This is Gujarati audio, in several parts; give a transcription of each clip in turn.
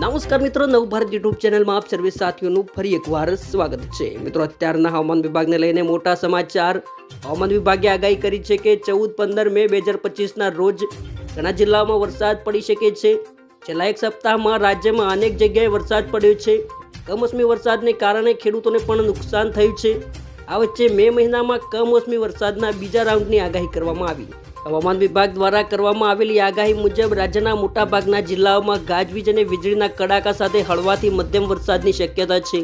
નમસ્કાર મિત્રો નવભારત યુટ્યુબ ચેનલમાં આપ સર્વે સાથીઓનું ફરી એકવાર સ્વાગત છે. મિત્રો, અત્યારના હવામાન વિભાગને લઈને મોટા સમાચાર. હવામાન વિભાગે આગાહી કરી છે કે ચૌદ પંદર મે બે હજાર પચીસના રોજ ઘણા જિલ્લાઓમાં વરસાદ પડી શકે છે. છેલ્લા એક સપ્તાહમાં રાજ્યમાં અનેક જગ્યાએ વરસાદ પડ્યો છે. કમોસમી વરસાદને કારણે ખેડૂતોને પણ નુકસાન થયું છે. આ વચ્ચે મે મહિનામાં કમોસમી વરસાદના બીજા રાઉન્ડની આગાહી કરવામાં આવી. હવામાન વિભાગ દ્વારા કરવામાં આવેલી આગાહી મુજબ રાજ્યના મોટાભાગના જિલ્લાઓમાં ગાજવીજ અને વીજળીના કડાકા સાથે હળવાથી મધ્યમ વરસાદની શક્યતા છે.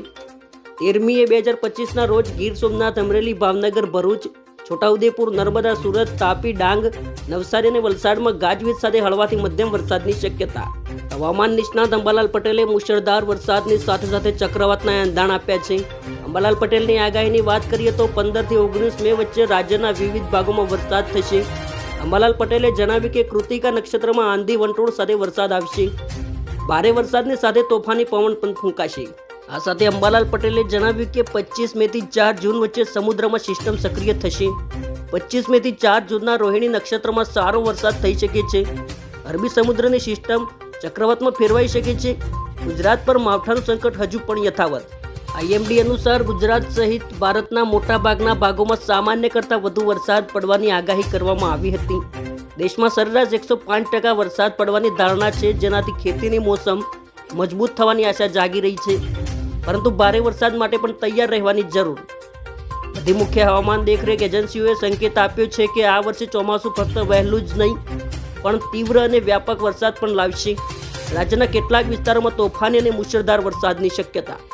તેરમીએ બે હજાર પચીસના રોજ ગીર સોમનાથ, અમરેલી, ભાવનગર, ભરૂચ, છોટાઉદેપુર, નર્મદા, સુરત, તાપી, ડાંગ, નવસારી અને વલસાડમાં ગાજવીજ સાથે હળવાથી મધ્યમ વરસાદની શક્યતા. હવામાન નિષ્ણાત અંબાલાલ પટેલે મુશળધાર વરસાદની સાથે સાથે ચક્રવાતના એંધાણ આપ્યા છે. અંબાલાલ પટેલની આગાહીની વાત કરીએ તો પંદરથી ઓગણીસ મે વચ્ચે રાજ્યના વિવિધ ભાગોમાં વરસાદ થશે. અંબાલાલ પટેલે જણાવ્યું કે કૃતિકા નક્ષત્રમાં આંધી વંટોળ સાથે વરસાદ આવશે. ભારે વરસાદની સાથે તોફાની પવન પણ ફૂંકાશે. આ સાથે અંબાલાલ પટેલે જણાવ્યું કે પચીસ મે થી ચાર જૂન વચ્ચે સમુદ્રમાં સિસ્ટમ સક્રિય થશે. પચીસ મે થી ચાર જૂનના રોહિણી નક્ષત્રમાં સારો વરસાદ થઈ શકે છે. અરબી સમુદ્રની સિસ્ટમ ચક્રવાતમાં ફેરવાઈ શકે છે. ગુજરાત પર માવઠાનું સંકટ હજુ પણ યથાવત. આઈએમડી અનુસાર ગુજરાત સહિત ભારતના મોટાભાગના ભાગોમાં સામાન્ય કરતાં વધુ વરસાદ પડવાની આગાહી કરવામાં આવી હતી. દેશમાં સરેરાશ એકસો પાંચ ટકા વરસાદ પડવાની ધારણા છે, જેનાથી ખેતીની મોસમ મજબૂત થવાની આશા જાગી રહી છે. પરંતુ ભારે વરસાદ માટે પણ તૈયાર રહેવાની જરૂર. બધી મુખ્ય હવામાન દેખરેખ એજન્સીઓએ સંકેત આપ્યો છે કે આ વર્ષે ચોમાસું ફક્ત વહેલું જ નહીં, પણ તીવ્ર અને વ્યાપક વરસાદ પણ લાવશે. રાજ્યના કેટલાક વિસ્તારોમાં તોફાની અને મુશળધાર વરસાદની શક્યતા.